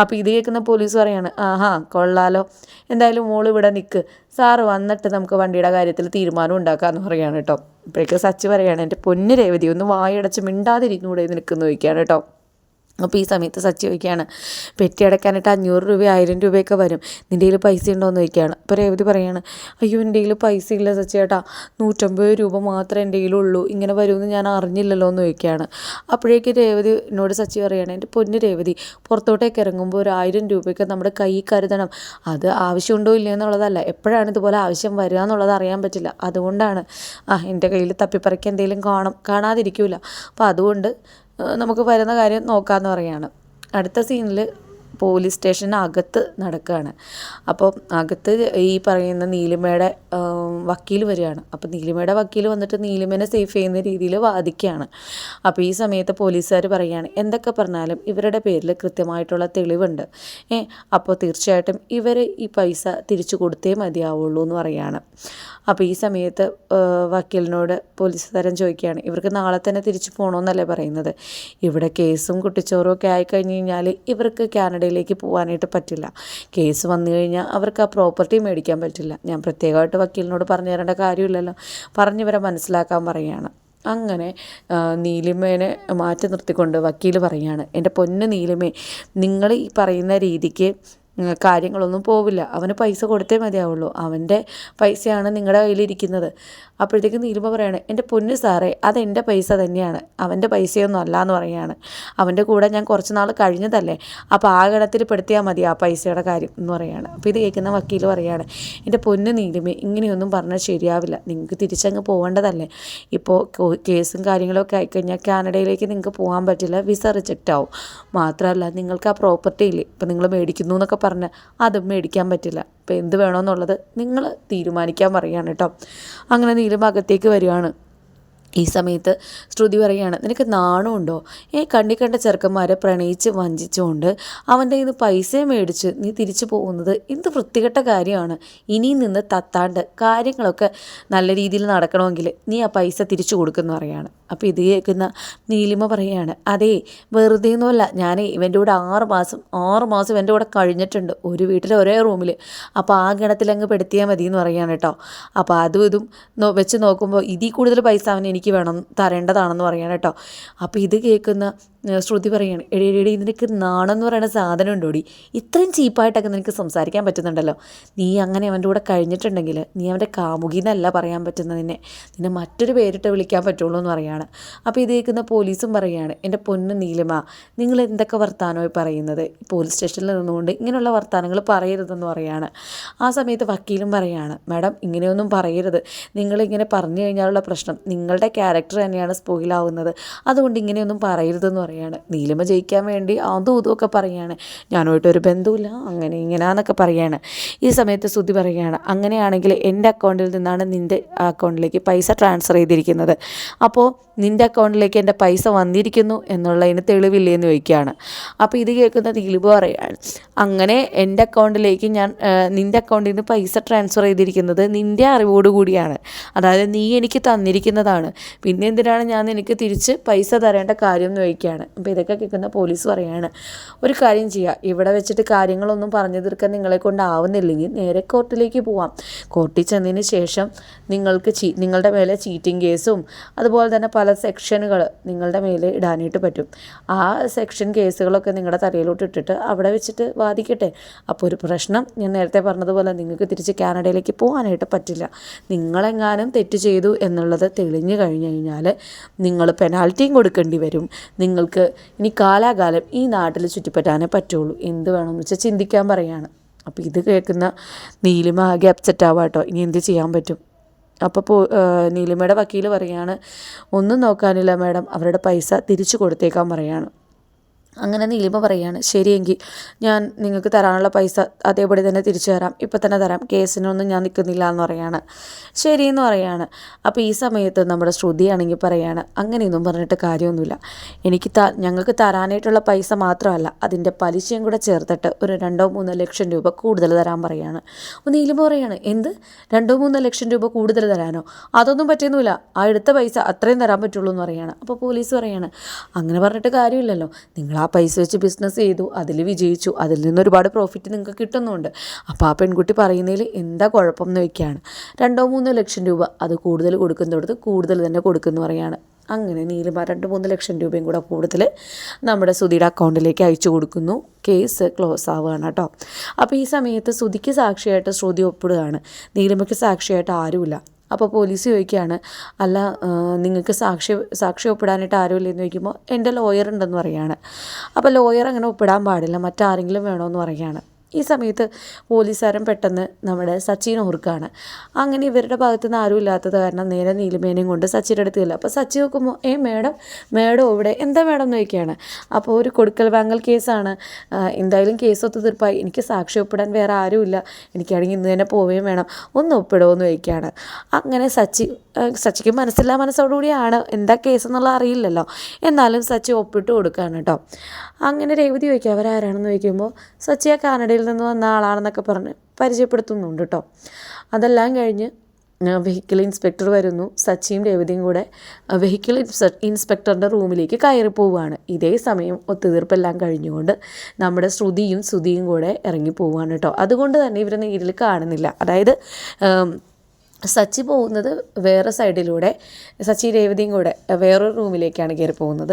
അപ്പോൾ ഇത് കേൾക്കുന്ന പോലീസ് പറയാണ് ആഹാ കൊള്ളാലോ. എന്തായാലും മോൾ ഇവിടെ നിൽക്ക് സാറ് വന്നിട്ട് നമുക്ക് വണ്ടിയുടെ കാര്യത്തിൽ തീരുമാനം ഉണ്ടാക്കാമെന്ന് പറയാണ് കേട്ടോ. അപ്പോഴേക്ക് സച്ച് പറയാണ് എന്റെ പൊന്ന് രേവതി ഒന്ന് വായടച്ച് മിണ്ടാതിരിക്കൂടെ നിൽക്കുന്നു ചോദിക്കുകയാണ് കേട്ടോ. അപ്പോൾ ഈ സമയത്ത് സച്ചി ചോദിക്കുകയാണ് പെറ്റി അടയ്ക്കാനായിട്ട് അഞ്ഞൂറ് രൂപ ആയിരം രൂപയൊക്കെ വരും. നിന്റെ കയ്യിൽ പൈസ ഉണ്ടോ? എന്ന് ചോദിക്കുകയാണ്. അപ്പോൾ രേവതി പറയാണ് അയ്യോ എന്റെ കയ്യിൽ പൈസ ഇല്ല സച്ചി ചേട്ടാ നൂറ്റമ്പത് രൂപ മാത്രമേ എന്റെ കയ്യിലുള്ളൂ ഇങ്ങനെ വരുമെന്ന് ഞാൻ അറിഞ്ഞില്ലല്ലോ എന്ന് ചോദിക്കുകയാണ്. അപ്പോഴേക്ക് രേവതി എന്നോട് സച്ചി പറയുകയാണ് എന്റെ പൊന്ന് രേവതി പുറത്തോട്ടേക്ക് ഇറങ്ങുമ്പോൾ ഒരു ആയിരം രൂപയൊക്കെ നമ്മുടെ കൈ കരുതണം. അത് ആവശ്യമുണ്ടോ ഇല്ലയോ എന്നുള്ളതല്ല. എപ്പോഴാണ് ഇതുപോലെ ആവശ്യം വരിക എന്നുള്ളത് അറിയാൻ പറ്റില്ല. അതുകൊണ്ടാണ് ആ എന്റെ കയ്യിൽ തപ്പിപ്പറയ്ക്ക് എന്തെങ്കിലും കാണും. കാണാതിരിക്കില്ല അപ്പോൾ അതുകൊണ്ട് നമുക്ക് വരുന്ന കാര്യം നോക്കാമെന്ന് പറയാണ്. അടുത്ത സീനിൽ പോലീസ് സ്റ്റേഷനകത്ത് നടക്കുകയാണ് അപ്പോൾ അകത്ത് ഈ പറയുന്ന നീലിമയുടെ വക്കീൽ വരികയാണ്. അപ്പോൾ നീലിമയുടെ വക്കീൽ വന്നിട്ട് നീലിമേനെ സേഫ് ചെയ്യുന്ന രീതിയിൽ വാദിക്കുകയാണ്. അപ്പോൾ ഈ സമയത്ത് പോലീസുകാർ പറയുകയാണ് എന്തൊക്കെ പറഞ്ഞാലും ഇവരുടെ പേരിൽ കൃത്യമായിട്ടുള്ള തെളിവുണ്ട്. ഏ അപ്പോൾ തീർച്ചയായിട്ടും ഇവർ ഈ പൈസ തിരിച്ചു കൊടുത്തേ മതിയാവുള്ളൂ എന്ന് പറയുകയാണ് അപ്പോൾ ഈ സമയത്ത് വക്കീലിനോട് പോലീസ് തരം ചോദിക്കുകയാണ് ഇവർക്ക് നാളെ തന്നെ തിരിച്ചു പോകണമെന്നല്ലേ പറയുന്നത്? ഇവിടെ കേസും കുട്ടിച്ചോറും ഒക്കെ ആയിക്കഴിഞ്ഞ് കഴിഞ്ഞാൽ ഇവർക്ക് കാനഡയിലേക്ക് പോകാനായിട്ട് പറ്റില്ല. കേസ് വന്നു കഴിഞ്ഞാൽ അവർക്ക് ആ പ്രോപ്പർട്ടി മേടിക്കാൻ പറ്റില്ല. ഞാൻ പ്രത്യേകമായിട്ട് വക്കീലിനോട് പറഞ്ഞു തരേണ്ട കാര്യമില്ലല്ലോ. പറഞ്ഞവരെ മനസ്സിലാക്കാൻ പറയുകയാണ് അങ്ങനെ നീലിമേനെ മാറ്റി നിർത്തിക്കൊണ്ട് വക്കീൽ പറയുകയാണ് എന്റെ പൊന്ന് നീലിമേ നിങ്ങൾ ഈ പറയുന്ന രീതിക്ക് കാര്യങ്ങളൊന്നും പോവില്ല. അവന് പൈസ കൊടുത്തേ മതിയാവുള്ളൂ. അവന്റെ പൈസയാണ് നിങ്ങളുടെ കയ്യിലിരിക്കുന്നത്. അപ്പോഴത്തേക്ക് നീലിമ പറയാണ് എന്റെ പൊന്നു സാറേ അതെന്റെ പൈസ തന്നെയാണ്. അവന്റെ പൈസയൊന്നും അല്ല എന്ന് പറയുകയാണ് അവന്റെ കൂടെ ഞാൻ കുറച്ച് നാൾ കഴിഞ്ഞതല്ലേ. അപ്പോൾ ആ ഗണത്തിൽ പെടുത്തിയാൽ മതി ആ പൈസയുടെ കാര്യം എന്ന് പറയുകയാണ് അപ്പോൾ ഇത് കേൾക്കുന്ന വക്കീൽ പറയുകയാണ് എന്റെ പൊന്ന് നീലിമേ ഇങ്ങനെയൊന്നും പറഞ്ഞാൽ ശരിയാവില്ല. നിങ്ങൾക്ക് തിരിച്ചങ്ങ് പോകേണ്ടതല്ലേ ഇപ്പോൾ കേസും കാര്യങ്ങളൊക്കെ ആയിക്കഴിഞ്ഞാൽ കാനഡയിലേക്ക് നിങ്ങൾക്ക് പോകാൻ പറ്റില്ല. വിസ റിജക്റ്റ് ആവും മാത്രമല്ല നിങ്ങൾക്ക് ആ പ്രോപ്പർട്ടി ഇല്ലേ? ഇപ്പം നിങ്ങൾ മേടിക്കുന്നു എന്നൊക്കെ പറഞ്ഞ് അത് മേടിക്കാൻ പറ്റില്ല. അപ്പോൾ എന്ത് വേണമെന്നുള്ളത് നിങ്ങൾ തീരുമാനിക്കാൻ പറയുകയാണ് കേട്ടോ. അങ്ങനെ നീലും അകത്തേക്ക് വരികയാണ്. ഈ സമയത്ത് ശ്രുതി പറയുകയാണ് നിനക്ക് നാണമുണ്ടോ ഏ കണ്ണി കണ്ട ചെറുക്കന്മാരെ പ്രണയിച്ച് വഞ്ചിച്ചുകൊണ്ട് അവന്റെ ഇന്ന് പൈസ മേടിച്ച് നീ തിരിച്ചു പോകുന്നത് എന്ത് വൃത്തികെട്ട കാര്യമാണ്. ഇനിയും നിന്ന് തത്താണ്ട് കാര്യങ്ങളൊക്കെ നല്ല രീതിയിൽ നടക്കണമെങ്കിൽ നീ ആ പൈസ തിരിച്ചു കൊടുക്കുന്നു പറയാണ്. അപ്പോൾ ഇത് കേൾക്കുന്ന നീലിമ പറയുകയാണ് അതേ വെറുതെ ഒന്നുമല്ല ഞാൻ ഇവന്റെ കൂടെ ആറ് മാസം ആറ് മാസം എന്റെ കൂടെ കഴിഞ്ഞിട്ടുണ്ട് ഒരു വീട്ടിൽ ഒരേ റൂമിൽ അപ്പോൾ ആ ഗണത്തിൽ അങ്ങ് പെടുത്തിയാൽ മതി എന്ന് പറയുകയാണ് കേട്ടോ. അപ്പോൾ അതും ഇതും വെച്ച് നോക്കുമ്പോൾ ഇതിൽ കൂടുതൽ പൈസ അവൻ എനിക്ക് വേണം തരേണ്ടതാണെന്ന് പറയണം കേട്ടോ. അപ്പോൾ ഇത് കേൾക്കുന്ന ശ്രുതി പറയാണ് എടിയടി എടി, എടി നിനക്ക് നാണം പറയുന്ന സാധനം ഉണ്ടോടി ഇത്രയും ചീപ്പായിട്ടൊക്കെ നിനക്ക് സംസാരിക്കാൻ പറ്റുന്നുണ്ടല്ലോ. നീ അങ്ങനെ അവന്റെ കൂടെ കഴിഞ്ഞിട്ടുണ്ടെങ്കിൽ നീ അവന്റെ കാമുകി എന്നല്ല പറയാൻ പറ്റുന്നത് നിന്നെ. മറ്റൊരു പേരിട്ട് വിളിക്കാൻ പറ്റുള്ളൂ എന്ന് പറയാണ്. അപ്പോൾ ഇത് കേൾക്കുന്ന പോലീസും പറയുകയാണ് എന്റെ പൊന്ന് നീലിമ നിങ്ങൾ എന്തൊക്കെ വർത്തമാനമായി പറയുന്നത്? പോലീസ് സ്റ്റേഷനിൽ നിന്നുകൊണ്ട് ഇങ്ങനെയുള്ള വർത്തമാനങ്ങൾ പറയരുതെന്ന് പറയാണ്. ആ സമയത്ത് വക്കീലും പറയാണ് മാഡം ഇങ്ങനെയൊന്നും പറയരുത്. നിങ്ങളിങ്ങനെ പറഞ്ഞു കഴിഞ്ഞാലുള്ള പ്രശ്നം നിങ്ങളുടെ ക്യാരക്ടർ തന്നെയാണ് സ്പോയിലാവുന്നത്. അതുകൊണ്ട് ഇങ്ങനെയൊന്നും പറയരുതെന്ന് പറയാണ്. നീലിമ ജയിക്കാൻ വേണ്ടി അതും ഇതും ഒക്കെ പറയാണ്. ഞാനുമായിട്ടൊരു ബന്ധമില്ല അങ്ങനെ ഇങ്ങനെയാന്നൊക്കെ പറയാണ്. ഈ സമയത്ത് ശ്രുതി പറയുകയാണ് അങ്ങനെയാണെങ്കിൽ എന്റെ അക്കൗണ്ടിൽ നിന്നാണ് നിന്റെ അക്കൗണ്ടിലേക്ക് പൈസ ട്രാൻസ്ഫർ ചെയ്തിരിക്കുന്നത്. അപ്പോൾ നിന്റെ അക്കൗണ്ടിലേക്ക് എന്റെ പൈസ വന്നിരിക്കുന്നു എന്നുള്ളതിന് തെളിവില്ലേ എന്ന് ചോദിക്കുകയാണ്. അപ്പോൾ ഇത് കേൾക്കുന്ന നീലിമ പറയുകയാണ് അങ്ങനെ എന്റെ അക്കൗണ്ടിലേക്ക് ഞാൻ നിന്റെ അക്കൗണ്ടിൽ നിന്ന് പൈസ ട്രാൻസ്ഫർ ചെയ്തിരിക്കുന്നത് നിന്റെ അറിവോട് കൂടിയാണ്. അതായത് നീ എനിക്ക് തന്നിരിക്കുന്നതാണ്. പിന്നെ എന്തിനാണ് ഞാൻ നിനക്ക് തിരിച്ച് പൈസ തരേണ്ട കാര്യം എന്ന് ചോദിക്കുകയാണ്. അപ്പോൾ ഇതൊക്കെ കേൾക്കുന്ന പോലീസ് പറയുകയാണ് ഒരു കാര്യം ചെയ്യുക ഇവിടെ വെച്ചിട്ട് കാര്യങ്ങളൊന്നും പറഞ്ഞു തീർക്കാൻ നിങ്ങളെ കൊണ്ടാവുന്നില്ലെങ്കിൽ നേരെ കോർട്ടിലേക്ക് പോവാം. കോർട്ടിൽ ചെന്നതിന് ശേഷം നിങ്ങൾക്ക് ചീ നിങ്ങളുടെ മേലെ ചീറ്റിംഗ് കേസും അതുപോലെ തന്നെ പല സെക്ഷനുകൾ നിങ്ങളുടെ മേലെ ഇടാനായിട്ട് പറ്റും. ആ സെക്ഷൻ കേസുകളൊക്കെ നിങ്ങളുടെ തലയിലോട്ട് ഇട്ടിട്ട് അവിടെ വെച്ചിട്ട് വാദിക്കട്ടെ. അപ്പോൾ ഒരു പ്രശ്നം ഞാൻ നേരത്തെ പറഞ്ഞതുപോലെ നിങ്ങൾക്ക് തിരിച്ച് കാനഡയിലേക്ക് പോകാനായിട്ട് പറ്റില്ല. നിങ്ങളെങ്ങാനും തെറ്റ് ചെയ്തു എന്നുള്ളത് തെളിഞ്ഞു കഴിഞ്ഞു കഴിഞ്ഞാൽ നിങ്ങൾ പെനാൽറ്റിയും കൊടുക്കേണ്ടി വരും. നിങ്ങൾക്ക് ഇനി കാലാകാലം ഈ നാട്ടിൽ ചുറ്റിപ്പറ്റാനേ പറ്റുള്ളൂ. എന്ത് വേണമെന്ന് വെച്ചാൽ ചിന്തിക്കാൻ പറയാണ്. അപ്പോൾ ഇത് കേൾക്കുന്ന നീലിമ ആകെ അപ്സെറ്റ് ആവാം കേട്ടോ. ഇനി എന്ത് ചെയ്യാൻ പറ്റും? അപ്പോൾ പോ നീലിമയുടെ വക്കീൽ പറയാണ് ഒന്നും നോക്കാനില്ല മാഡം. അവരുടെ പൈസ തിരിച്ചു കൊടുത്തേക്കാൻ പറയാണ്. അങ്ങനെ നീലിമ പറയുകയാണ് ശരിയെങ്കിൽ ഞാൻ നിങ്ങൾക്ക് തരാനുള്ള പൈസ അതേപടി തന്നെ തിരിച്ചു തരാം. ഇപ്പം തന്നെ തരാം. കേസിനൊന്നും ഞാൻ നിൽക്കുന്നില്ല എന്ന് പറയാണ്. ശരിയെന്ന് പറയാണ്. അപ്പോൾ ഈ സമയത്ത് നമ്മുടെ ശ്രുതിയാണെങ്കിൽ പറയാണ് അങ്ങനെയൊന്നും പറഞ്ഞിട്ട് കാര്യമൊന്നുമില്ല. എനിക്ക് ത ഞങ്ങൾക്ക് തരാനായിട്ടുള്ള പൈസ മാത്രമല്ല അതിന്റെ പലിശയും കൂടെ ചേർത്തിട്ട് ഒരു രണ്ടോ മൂന്നോ ലക്ഷം രൂപ കൂടുതൽ തരാൻ പറയാണ്. അപ്പോൾ നീലിമ പറയാണ് എന്ത്? രണ്ടോ മൂന്നോ ലക്ഷം രൂപ കൂടുതൽ തരാനോ? അതൊന്നും പറ്റുന്നില്ല ആ എടുത്ത പൈസ അത്രയും തരാൻ പറ്റുള്ളൂ എന്ന് പറയാണ്. അപ്പോൾ പോലീസ് പറയാണ് അങ്ങനെ പറഞ്ഞിട്ട് കാര്യമില്ലല്ലോ. നിങ്ങൾ ആ പൈസ വെച്ച് ബിസിനസ് ചെയ്തു അതിൽ വിജയിച്ചു. അതിൽ നിന്ന് ഒരുപാട് പ്രോഫിറ്റ് നിങ്ങൾക്ക് കിട്ടുന്നുണ്ട്. അപ്പോൾ ആ പെൺകുട്ടി പറയുന്നതിൽ എന്താ കുഴപ്പം എന്ന് വെക്കുകയാണ് രണ്ടോ മൂന്നോ ലക്ഷം രൂപ അത് കൂടുതൽ കൊടുക്കുന്നിടത്ത് കൂടുതൽ തന്നെ കൊടുക്കുന്നു പറയാണ്. അങ്ങനെ നീലിമ രണ്ട് മൂന്ന് ലക്ഷം രൂപയും കൂടെ കൂടുതൽ നമ്മുടെ സുധിയുടെ അക്കൗണ്ടിലേക്ക് അയച്ചു കൊടുക്കുന്നു. കേസ് ക്ലോസ് ആവുകയാണ് കേട്ടോ. അപ്പോൾ ഈ സമയത്ത് സുധിക്ക് സാക്ഷിയായിട്ട് ശ്രുതി ഒപ്പിടുകയാണ്. നീലിമയ്ക്ക് സാക്ഷിയായിട്ട് ആരുമില്ല. അപ്പോൾ പോലീസ് ചോദിക്കുകയാണ് അല്ല നിങ്ങൾക്ക് സാക്ഷി സാക്ഷി ഒപ്പിടാനായിട്ട് ആരുമില്ലെന്ന് ചോദിക്കുമ്പോൾ എന്റെ ലോയർ ഉണ്ടെന്ന് പറയുകയാണ്. അപ്പോൾ ലോയർ അങ്ങനെ ഒപ്പിടാൻ പാടില്ല മറ്റാരെങ്കിലും വേണമെന്ന് പറയുകയാണ്. ഈ സമയത്ത് പോലീസുകാരൻ പെട്ടെന്ന് നമ്മുടെ സച്ചിൻ ഓർക്കാണ്. അങ്ങനെ ഇവരുടെ ഭാഗത്ത് നിന്ന് ആരും ഇല്ലാത്തത് കാരണം നേരെ നീലിമേനയും കൊണ്ട് സച്ചിന്റെ അടുത്ത് ഇല്ല അപ്പോൾ സച്ചി നോക്കുമ്പോൾ ഏ മേഡം മേഡം ഇവിടെ? എന്താ മേഡം? എന്ന് ചോദിക്കുകയാണ്. അപ്പോൾ ഒരു കൊടുക്കൽ വാങ്ങൽ കേസാണ്. എന്തായാലും കേസ് ഒത്തുതീർപ്പായി എനിക്ക് സാക്ഷി ഒപ്പിടാൻ വേറെ ആരുമില്ല എനിക്കാണെങ്കിൽ ഇന്ന് തന്നെ പോവുകയും വേണം. ഒന്ന് ഒപ്പിടുമോ എന്ന് ചോദിക്കുകയാണ്. അങ്ങനെ സച്ചി സച്ചിക്ക് മനസ്സില്ലാ മനസ്സോടുകൂടിയാണ് എന്താ കേസ് എന്നുള്ള അറിയില്ലല്ലോ. എന്നാലും സച്ചി ഒപ്പിട്ട് കൊടുക്കുകയാണ് കേട്ടോ. അങ്ങനെ രേവതി ചോദിക്കുക അവരാരാണെന്ന് ചോദിക്കുമ്പോൾ സച്ചി ആ കാനഡയിൽ നിന്ന് വന്ന ആളാണെന്നൊക്കെ പറഞ്ഞ് പരിചയപ്പെടുത്തുന്നുണ്ട് കേട്ടോ അതെല്ലാം കഴിഞ്ഞ് വെഹിക്കിൾ ഇൻസ്പെക്ടർ വരുന്നു. സച്ചിയും രേവതിയും കൂടെ വെഹിക്കിൾ ഇൻസ്പെക്ടറിന്റെ റൂമിലേക്ക് കയറി പോവുകയാണ്. ഇതേ സമയം ഒത്തുതീർപ്പെല്ലാം കഴിഞ്ഞുകൊണ്ട് നമ്മുടെ ശ്രുതിയും ശ്രുതിയും കൂടെ ഇറങ്ങി പോവുകയാണ് കേട്ടോ അതുകൊണ്ട് തന്നെ ഇവരെ നേരിൽ കാണുന്നില്ല. അതായത് സച്ചി പോകുന്നത് വേറെ സൈഡിലൂടെ സച്ചി രേവതിയും കൂടെ വേറൊരു റൂമിലേക്കാണ് കയറി പോകുന്നത്.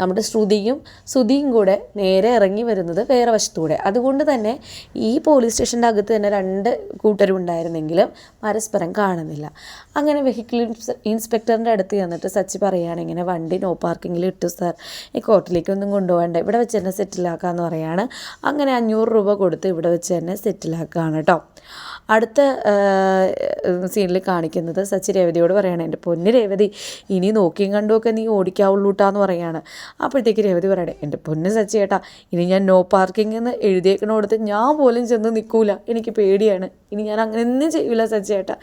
നമ്മുടെ ശ്രുതിയും ശ്രുതിയും കൂടെ നേരെ ഇറങ്ങി വരുന്നത് വേറെ വശത്തൂടെ. അതുകൊണ്ട് തന്നെ ഈ പോലീസ് സ്റ്റേഷന്റെ അകത്ത് തന്നെ രണ്ട് കൂട്ടരും ഉണ്ടായിരുന്നെങ്കിലും പരസ്പരം കാണുന്നില്ല. അങ്ങനെ വെഹിക്കിൾ ഇൻസ്പെക്ടറിന്റെ അടുത്ത് ചെന്നിട്ട് സച്ചി പറയുകയാണ് ഇങ്ങനെ വണ്ടി നോ പാർക്കിങ്ങിൽ ഇട്ടു സാർ ഈ കോർട്ടിലേക്കൊന്നും കൊണ്ടുപോകണ്ട. ഇവിടെ വെച്ച് തന്നെ സെറ്റിലാക്കാമെന്ന് പറയാണ്. അങ്ങനെ അഞ്ഞൂറ് രൂപ കൊടുത്ത് ഇവിടെ വെച്ച് തന്നെ സെറ്റിലാക്കുകയാണ് കേട്ടോ അടുത്ത സീനിൽ കാണിക്കുന്നത് സച്ചി രേവതിയോട് പറയാണ് എന്റെ പൊന്ന് രേവതി ഇനി നോക്കിയും കണ്ടുമൊക്കെ നീ ഓടിക്കാവുള്ളൂ കേട്ടാന്ന് പറയാണ്. അപ്പോഴത്തേക്ക് രേവതി പറയണേ എന്റെ പൊന്ന് സച്ചി ചേട്ടാ ഇനി ഞാൻ നോ പാർക്കിംഗ് എന്ന് എഴുതിയേക്കണോടത്ത് ഞാൻ പോലും ചെന്ന് നിൽക്കൂല. എനിക്ക് പേടിയാണ്. ഇനി ഞാൻ അങ്ങനെ ഒന്നും ചെയ്യില്ല സച്ചി ചേട്ടാ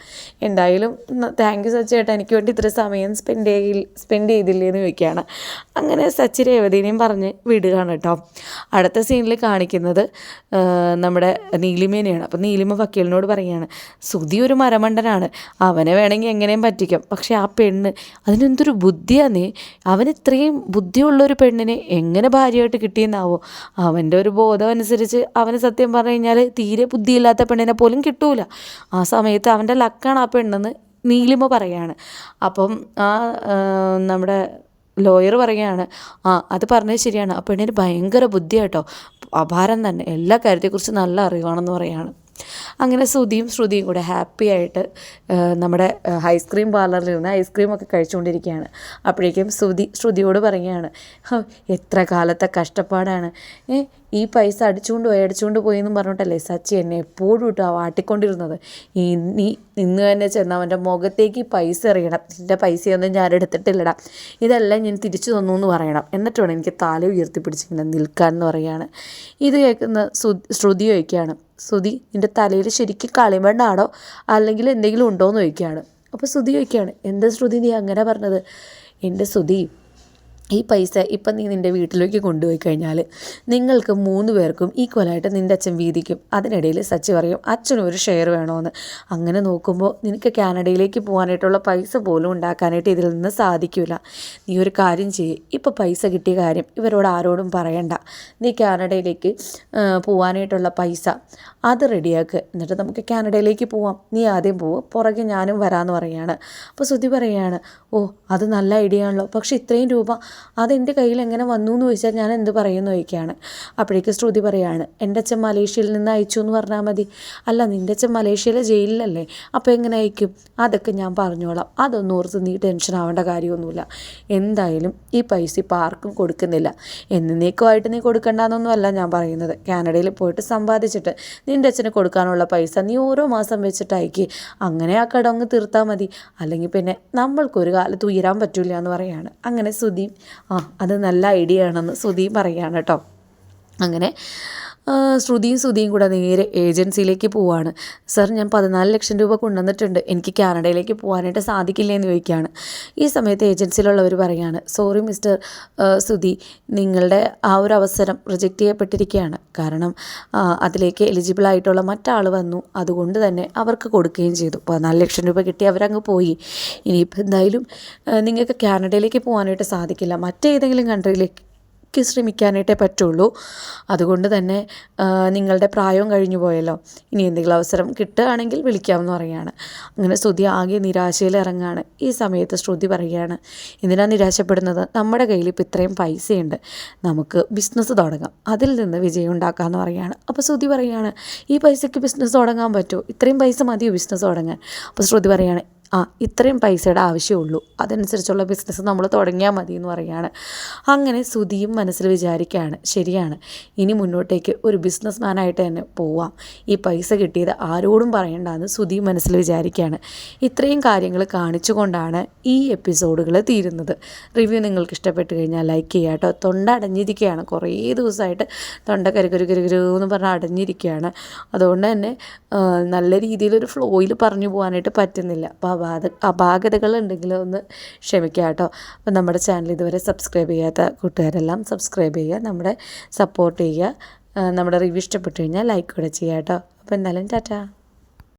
എന്തായാലും താങ്ക് യു സച്ചി ചേട്ടാ എനിക്ക് വേണ്ടി ഇത്ര സമയം സ്പെൻഡ് ചെയ്യിൽ സ്പെൻഡ് ചെയ്തില്ലേ എന്ന് ചോദിക്കുകയാണ്. അങ്ങനെ സച്ചി രേവതിനെയും പറഞ്ഞ് വിടുകയാണ് കേട്ടോ. അടുത്ത സീനിൽ കാണിക്കുന്നത് നമ്മുടെ നീലിമേനെയാണ്. അപ്പോൾ നീലിമ വക്കീലിനോട് പറയുകയാണ് സുധി ഒരു മരമണ്ടനാണ്. അവനെ വേണമെങ്കിൽ എങ്ങനെയും പറ്റിക്കാം. പക്ഷേ ആ പെണ്ണ് അതിനെന്തൊരു ബുദ്ധിയാന്നേ. അവൻ ഇത്രയും ബുദ്ധിയുള്ള ഒരു പെണ്ണിനെ എങ്ങനെ ഭാര്യയായിട്ട് കിട്ടിയെന്നാവോ? അവന്റെ ഒരു ബോധം അനുസരിച്ച് അവന് സത്യം പറഞ്ഞു കഴിഞ്ഞാൽ തീരെ ബുദ്ധിയില്ലാത്ത പെണ്ണിനെ പോലും കിട്ടൂല. ആ സമയത്ത് അവന്റെ ലക്കാണ് ആ പെണ്ണെന്ന് നീലിമ പറയാണ്. അപ്പം ആ നമ്മുടെ ലോയർ പറയുകയാണ് ആ അത് പറഞ്ഞത് ശരിയാണ്. ആ പെണ്ണിന് ഭയങ്കര ബുദ്ധിയാട്ടോ. അപാരം തന്നെ. എല്ലാ കാര്യത്തെക്കുറിച്ച് നല്ല അറിവാണെന്ന് പറയാണ്. അങ്ങനെ ശ്രുതിയും ശ്രുതിയും കൂടെ ഹാപ്പി ആയിട്ട് നമ്മുടെ ഐസ്ക്രീം പാർലറിൽ നിന്ന് ഐസ്ക്രീം ഒക്കെ കഴിച്ചുകൊണ്ടിരിക്കുകയാണ്. അപ്പോഴേക്കും ശ്രുതി ശ്രുതിയോട് പറയുകയാണ് "ഹോ, എത്ര കാലത്തെ കഷ്ടപ്പാടാണ്. ഈ പൈസ അടിച്ചുകൊണ്ട് പോയി അടിച്ചുകൊണ്ട് പോയി എന്നും പറഞ്ഞിട്ടല്ലേ സച്ചി എന്നെ എപ്പോഴും ഇട്ട് വാട്ടിക്കൊണ്ടിരുന്നത്. ഇനി ഇന്ന് തന്നെ ചെന്ന് അവന്റെ മുഖത്തേക്ക് പൈസ എറിയണം. നിന്റെ പൈസയൊന്നും ഞാൻ എടുത്തിട്ടില്ലടാ. ഇതെല്ലാം ഞാൻ തിരിച്ചു തന്നു എന്ന് പറയണം. എന്നിട്ട് വേണം എനിക്ക് തല ഉയർത്തിപ്പിടിച്ചിങ്ങനെ നിൽക്കാൻ എന്ന് പറയുകയാണ്. ഇത് കേൾക്കുന്ന ശ്രുതി ചോദിക്കുകയാണ്. ശ്രുതി നിന്റെ തലയിൽ ശരിക്കും കളിമണ്ണാണോ? അല്ലെങ്കിൽ എന്തെങ്കിലും ഉണ്ടോ എന്ന് ചോദിക്കുകയാണ്. അപ്പോൾ ശ്രുതി ചോദിക്കുകയാണ് എന്താ ശ്രുതി നീ അങ്ങനെ പറഞ്ഞത്? എന്റെ ശ്രുതി ഈ പൈസ ഇപ്പം നീ നിന്റെ വീട്ടിലേക്ക് കൊണ്ടുപോയി കഴിഞ്ഞാൽ നിങ്ങൾക്ക് മൂന്ന് പേർക്കും ഈക്വലായിട്ട് നിന്റെ അച്ഛൻ വീതിക്കും. അതിനിടയിൽ സച്ചി പറയും അച്ഛനും ഒരു ഷെയർ വേണമെന്ന് അങ്ങനെ നോക്കുമ്പോൾ നിനക്ക് കാനഡയിലേക്ക് പോകാനായിട്ടുള്ള പൈസ പോലും ഉണ്ടാക്കാനായിട്ട് ഇതിൽ നിന്ന് സാധിക്കില്ല നീ ഒരു കാര്യം ചെയ്യ് ഇപ്പോൾ പൈസ കിട്ടിയ കാര്യം ഇവരോട് ആരോടും പറയണ്ട. നീ കാനഡയിലേക്ക് പോകാനായിട്ടുള്ള പൈസ അത് റെഡിയാക്ക്. എന്നിട്ട് നമുക്ക് കാനഡയിലേക്ക് പോവാം. നീ ആദ്യം പോവും പുറകെ ഞാനും വരാമെന്ന് പറയുകയാണ് അപ്പോൾ ശ്രുതി പറയുകയാണ് ഓ അത് നല്ല ഐഡിയ ആണല്ലോ. പക്ഷേ ഇത്രയും രൂപ അതെന്റെ കയ്യിൽ എങ്ങനെ വന്നു എന്ന് ചോദിച്ചാൽ ഞാൻ എന്ത് പറയുമെന്ന് ചോദിക്കുകയാണ് അപ്പോഴേക്ക് ശ്രുതി പറയുകയാണ് എന്റെ അച്ഛൻ മലേഷ്യയിൽ നിന്ന് അയച്ചു എന്ന് പറഞ്ഞാൽ മതി. അല്ല നിന്റെ അച്ഛൻ മലേഷ്യയിലെ ജയിലിലല്ലേ. അപ്പോൾ എങ്ങനെ അയക്കും? അതൊക്കെ ഞാൻ പറഞ്ഞോളാം. അതൊന്നും ഓർത്ത് നീ ടെൻഷൻ ആവേണ്ട കാര്യമൊന്നുമില്ല. എന്തായാലും ഈ പൈസ ഇപ്പോൾ ആർക്കും കൊടുക്കുന്നില്ല. എന്നേക്കുമായിട്ട് നീ കൊടുക്കേണ്ടെന്നൊന്നുമല്ല ഞാൻ പറയുന്നത്. കാനഡയിൽ പോയിട്ട് സമ്പാദിച്ചിട്ട് നിന്റെ അച്ഛന് കൊടുക്കാനുള്ള പൈസ നീ ഓരോ മാസം വെച്ചിട്ട് അയക്ക് അങ്ങനെ ആ കടങ്ങ് തീർത്താൽ മതി. അല്ലെങ്കിൽ പിന്നെ നമ്മൾക്കൊരു കാലത്ത് ഉയരാൻ പറ്റില്ല എന്ന് പറയാണ്. അങ്ങനെ സുധീം. ആ അത് നല്ല ഐഡിയ ആണെന്ന് സുധീം പറയുകയാണ് കേട്ടോ. അങ്ങനെ ശ്രുതിയും ശ്രുതിയും കൂടെ നേരെ ഏജൻസിയിലേക്ക് പോവാണ്. സർ ഞാൻ പതിനാല് ലക്ഷം രൂപ കൊണ്ടുവന്നിട്ടുണ്ട്. എനിക്ക് കാനഡയിലേക്ക് പോകാനായിട്ട് സാധിക്കില്ല? എന്ന് ചോദിക്കുകയാണ്. ഈ സമയത്ത് ഏജൻസിയിലുള്ളവർ പറയുകയാണ് സോറി മിസ്റ്റർ ശ്രുതി നിങ്ങളുടെ ആ ഒരു അവസരം റിജക്റ്റ് ചെയ്യപ്പെട്ടിരിക്കുകയാണ്. കാരണം അതിലേക്ക് എലിജിബിൾ ആയിട്ടുള്ള മറ്റാൾ വന്നു. അതുകൊണ്ട് തന്നെ അവർക്ക് കൊടുക്കുകയും ചെയ്തു. പതിനാല് ലക്ഷം രൂപ കിട്ടി അവരങ്ങ് പോയി. ഇനിയിപ്പോൾ എന്തായാലും നിങ്ങൾക്ക് കാനഡയിലേക്ക് പോകാനായിട്ട് സാധിക്കില്ല. മറ്റേതെങ്കിലും കൺട്രിയിലേക്ക് ഒക്കെ ശ്രമിക്കാനായിട്ടേ പറ്റുള്ളൂ. അതുകൊണ്ട് തന്നെ നിങ്ങളുടെ പ്രായവും കഴിഞ്ഞു പോയല്ലോ. ഇനി എന്തെങ്കിലും അവസരം കിട്ടുകയാണെങ്കിൽ വിളിക്കാമെന്ന് പറയുകയാണ്. അങ്ങനെ ശ്രുതി ആകെ നിരാശയിൽ ഇറങ്ങുകയാണ്. ഈ സമയത്ത് ശ്രുതി പറയുകയാണ് എന്തിനാണ് നിരാശപ്പെടുന്നത്? നമ്മുടെ കയ്യിൽ ഇപ്പോൾ ഇത്രയും പൈസയുണ്ട്. നമുക്ക് ബിസിനസ് തുടങ്ങാം. അതിൽ നിന്ന് വിജയം ഉണ്ടാക്കാമെന്ന് പറയുകയാണ്. അപ്പോൾ ശ്രുതി പറയുകയാണ് ഈ പൈസയ്ക്ക് ബിസിനസ് തുടങ്ങാൻ പറ്റുമോ? ഇത്രയും പൈസ മതിയോ ബിസിനസ് തുടങ്ങാൻ? അപ്പോൾ ശ്രുതി പറയുകയാണ് ആ ഇത്രയും പൈസയുടെ ആവശ്യമുള്ളൂ. അതനുസരിച്ചുള്ള ബിസിനസ് നമ്മൾ തുടങ്ങിയാൽ മതി എന്ന് പറയുകയാണ് അങ്ങനെ സുധിയും മനസ്സിൽ വിചാരിക്കുകയാണ് ശരിയാണ്. ഇനി മുന്നോട്ടേക്ക് ഒരു ബിസിനസ് മാനായിട്ട് തന്നെ പോവാം. ഈ പൈസ കിട്ടിയത് ആരോടും പറയണ്ടെന്ന് സുധിയും മനസ്സിൽ വിചാരിക്കുകയാണ് ഇത്രയും കാര്യങ്ങൾ കാണിച്ചുകൊണ്ടാണ് ഈ എപ്പിസോഡുകൾ തീരുന്നത്. റിവ്യൂ നിങ്ങൾക്ക് ഇഷ്ടപ്പെട്ട് കഴിഞ്ഞാൽ ലൈക്ക് ചെയ്യുക കേട്ടോ. തൊണ്ട അടഞ്ഞിരിക്കുകയാണ്. കുറേ ദിവസമായിട്ട് തൊണ്ട കരുകരു കരുകരു എന്ന് പറഞ്ഞാൽ അടഞ്ഞിരിക്കുകയാണ്. അതുകൊണ്ട് തന്നെ നല്ല രീതിയിലൊരു ഫ്ലോയിൽ പറഞ്ഞു പോകാനായിട്ട് പറ്റുന്നില്ല. അപ്പോൾ അപാത അപാകതകൾ ഉണ്ടെങ്കിൽ ഒന്ന് ക്ഷമിക്കുക കേട്ടോ. അപ്പോൾ നമ്മുടെ ചാനൽ ഇതുവരെ സബ്സ്ക്രൈബ് ചെയ്യാത്ത കൂട്ടുകാരെല്ലാം സബ്സ്ക്രൈബ് ചെയ്യുക നമ്മുടെ സപ്പോർട്ട് ചെയ്യുക നമ്മുടെ റിവ്യൂ ഇഷ്ടപ്പെട്ടു കഴിഞ്ഞാൽ ലൈക്ക് കൂടെ ചെയ്യുക കേട്ടോ. അപ്പോൾ എന്തായാലും ടാറ്റാ.